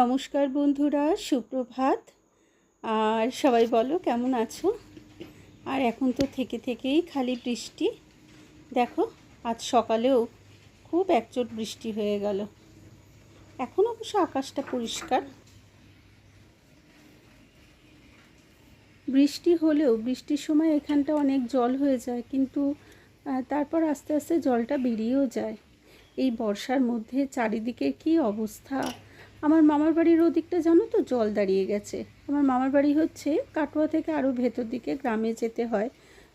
নমস্কার বন্ধুরা, সুপ্রভাত। আর সবাই বলো, কেমন আছো? আর এখন তো থেকে থেকেই খালি বৃষ্টি। দেখো, আজ সকালেও খুব একচোট বৃষ্টি হয়ে গেল। এখন অবশ্য আকাশটা পরিষ্কার। বৃষ্টি হলেও, বৃষ্টির সময় এখানটা অনেক জল হয়ে যায়, কিন্তু তারপর আস্তে আস্তে জলটা বেরিয়েও যায়। এই বর্ষার মধ্যে চারিদিকের কি অবস্থা? আমার মামার বাড়ির ওদিকটা জানো তো? জল দাঁড়িয়ে গেছে। আমার মামার বাড়ি হচ্ছে কাটোয়া থেকে আরও ভেতর দিকে গ্রামে যেতে হয়।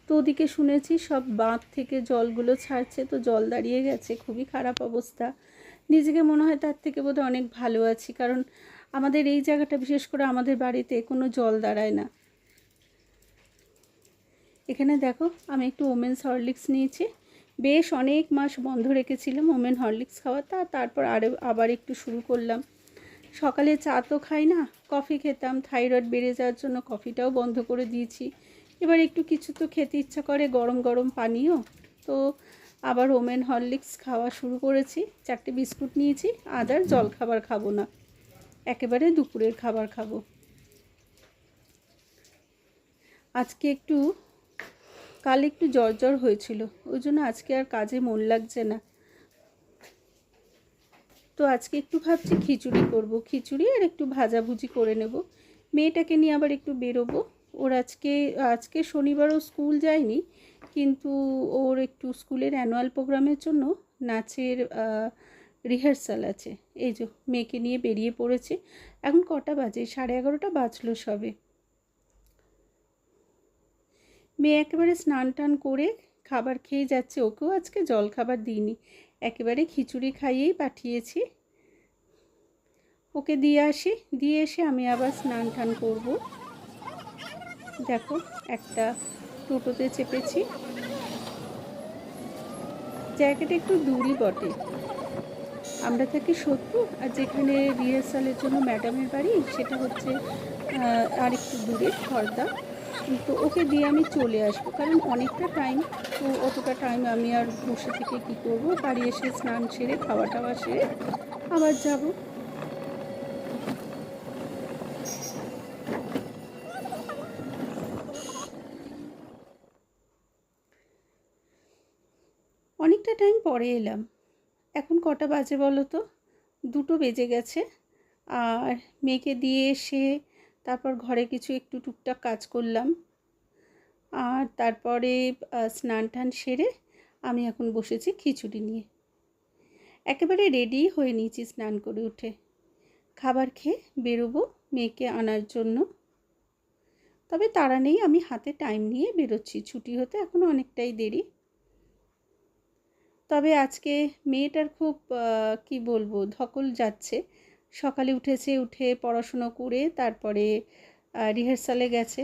তো ওদিকে শুনেছি সব বাঁধ থেকে জলগুলো ছাড়ছে, তো জল দাঁড়িয়ে গেছে। খুবই খারাপ অবস্থা। নিজেকে মনে হয় তার থেকে বোধহয় অনেক ভালো আছি, কারণ আমাদের এই জায়গাটা বিশেষ করে আমাদের বাড়িতে কোনো জল দাঁড়ায় না। এখানে দেখো, আমি একটু ওমেন্স হরলিক্স নিয়েছি। বেশ অনেক মাস বন্ধ রেখেছিলাম ওমেন হরলিক্স খাওয়া তা তারপর আরও আবার একটু শুরু করলাম। সকালে চা তো খাই না, কফি খেতাম, থাইরয়েড বেড়ে যাওয়ার জন্য কফিটাও বন্ধ করে দিয়েছি। এবার একটু কিছু তো খেতে ইচ্ছা করে, গরম গরম পানীয়। তো আবার ওমেন হরলিক্স খাওয়া শুরু করেছি, চারটে বিস্কুট নিয়েছি, আদার জল খাবার খাব না, একেবারে দুপুরের খাবার খাব। আজকে একটু, কাল একটু জ্বর জ্বর হয়েছিল, ওই জন্য আজকে আর কাজে মন লাগছে না। তো আজকে একটু ভাবছি খিচুড়ি করব, খিচুড়ি আর একটু ভাজাভুজি করে নেব। মেয়েটাকে নিয়ে আবার একটু বেরোবো। ওর আজকে আজকে শনিবারও স্কুল যায়নি, কিন্তু ওর একটু স্কুলের অ্যানুয়াল প্রোগ্রামের জন্য নাচের রিহার্সাল আছে। এই যে মেয়েকে নিয়ে বেরিয়ে পড়েছে। এখন কটা বাজে? সাড়ে এগারোটা বাজলো সবে। মেয়ে একেবারে স্নান টান করে খাবার খেয়ে যাচ্ছে। ওকেও আজকে জল খাবার দিইনি। একেবারে খিচুড়ি খাইয়েই পাঠিয়েছি। ওকে দিয়ে আসি। দিয়ে এসে আমি আবার স্নান টান করব। দেখো, একটা টোটোতে চেপেছি। জায়গাটা একটু দূরই বটে। আমরা থাকি সত্য আর যেখানে রিহার্সালের জন্য ম্যাডামের বাড়ি, সেটা হচ্ছে আর একটু দূরে, খর্দা। তো ওকে দিয়ে আমি চলে আসব। কারণ অনেকটা টাইম তো অতটা টাইম আমি আর বসে থেকে কি করব? বাড়ি এসে স্নান সেরে খাওয়া টাওয়া সেরে আবার যাব। অনেকটা টাইম পরে এলাম। এখন কটা বাজে বলো তো? দুটো বেজে গেছে। আর মেয়েকে দিয়ে এসে তারপর ঘরে কিছু একটু টুকটাক কাজ করলাম। আর তারপরে স্নান টান সেরে আমি এখন বসেছি খিচুড়ি নিয়ে। একেবারে রেডি হয়ে নিয়েছি স্নান করে উঠে। খাবার খেয়ে বেরোবো মেয়েকে আনার জন্য। তবে তারা নেই আমি হাতে টাইম নিয়ে বেরোচ্ছি। ছুটি হতে এখনও অনেকটাই দেরি। তবে আজকে মেয়েটার খুব কি বলব, ধকল যাচ্ছে। সকালে উঠেছে উঠে পড়াশুনো করে তারপরে রিহার্সালে গেছে।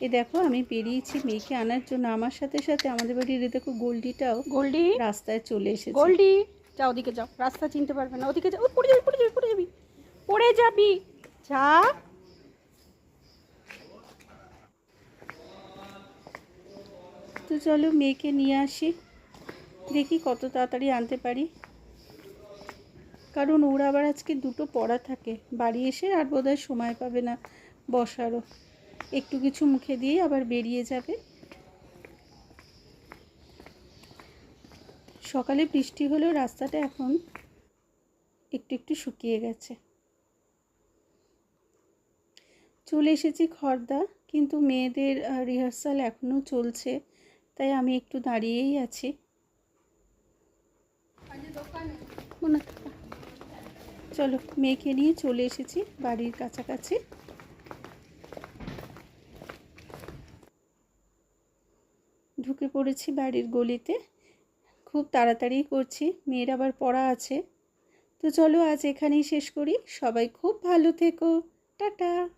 এ দেখো আমি বেরিয়েছি মেয়েকে আনার জন্য। আমার সাথে সাথে আমাদের বাড়ির দেখো গোল্ডিটাও গোল্ডি? রাস্তায় চলে এসেছে। গোল্ডি? যা ওদিকে যাও। রাস্তা চিনতে পারবে না। ওদিকে যা ও পড়ে যাবি পড়ে যাবি পড়ে যাবি। পড়ে যাবি। যা। তো চলো মেয়েকে নিয়ে আসি। দেখি কত তাড়াতাড়ি আনতে পারি। কারণ ওর আবার আজকে দুটো পড়া থাকে। বাড়ি এসে আর বোধহয় সময় পাবে না বসারও। একটু কিছু মুখে দিয়ে আবার বেরিয়ে যাবে। সকালে বৃষ্টি হলেও রাস্তাটা এখন একটু একটু শুকিয়ে গেছে। চলে এসেছি খর্দা, কিন্তু মেয়েদের রিহার্সাল এখনও চলছে, তাই আমি একটু দাঁড়িয়েই আছি। চলো, মেয়েকে নিয়ে চলে এসেছি বাড়ির কাছাকাছি। ঢুকে পড়েছি বাড়ির গলিতে। খুব তাড়াতাড়ি করছি, মেয়ের আবার পড়া আছে। তো চলো আজ এখানেই শেষ করি। সবাই খুব ভালো থেকো। টাটা।